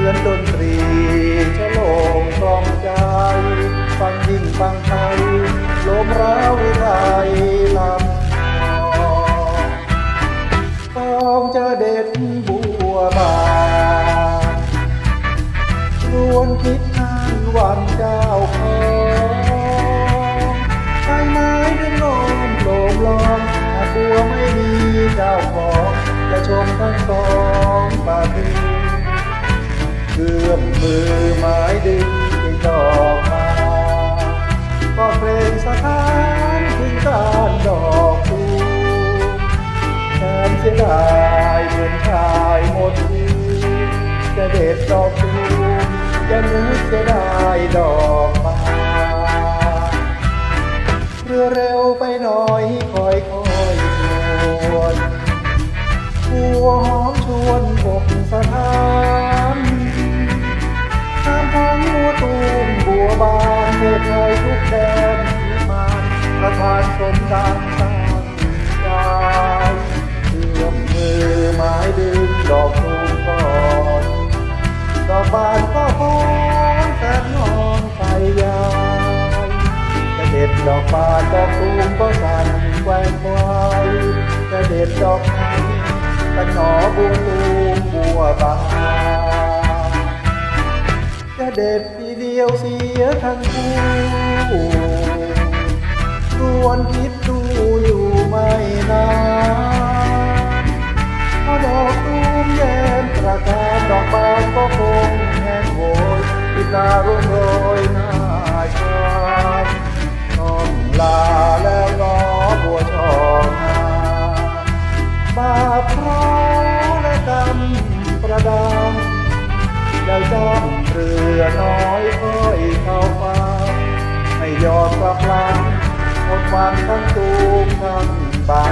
มือนดนตรีชะโลมกลองใจ ฟังยิ่งฟังไทยลมร้าวไทยลำต้องจะเด็ดบัวบานรวนคิดอ่านวันเจ้าของใบไม้เป็นลมโลมลองหากบัวไม่มีเจ้าของจะชมทั้งสองปากี ดอกมาก็เพลงสถานถึงการดอกตูแทนเสียดายเหมือนชายหมดทีจะเด็ดดอกตูจะนึกจะได้ดอกมาเรือเร็วไปหน่อยคอยคอยชวนหัวหอมชวนอกสถาน บานเทศไทยทุกแดนที่มาประทานสมดังตั้งใจเอื้อมมือไม้ดึงดอกตูมก่อนดอกบานก็พอนแสนนอนไปยาวจะเด็ดดอกบานดอกตูมก็สั่นแกว่งไวจะเด็ดดอกไม้กันหนอบัวตูมบัวบาน เด็ดทีเดียวเสียทั้งคู่รวนคิดดู เรือน้อยค่อยเข้าฟ้าไม่ยอมกลับหลังหมดความตั้งตูมทั้งบา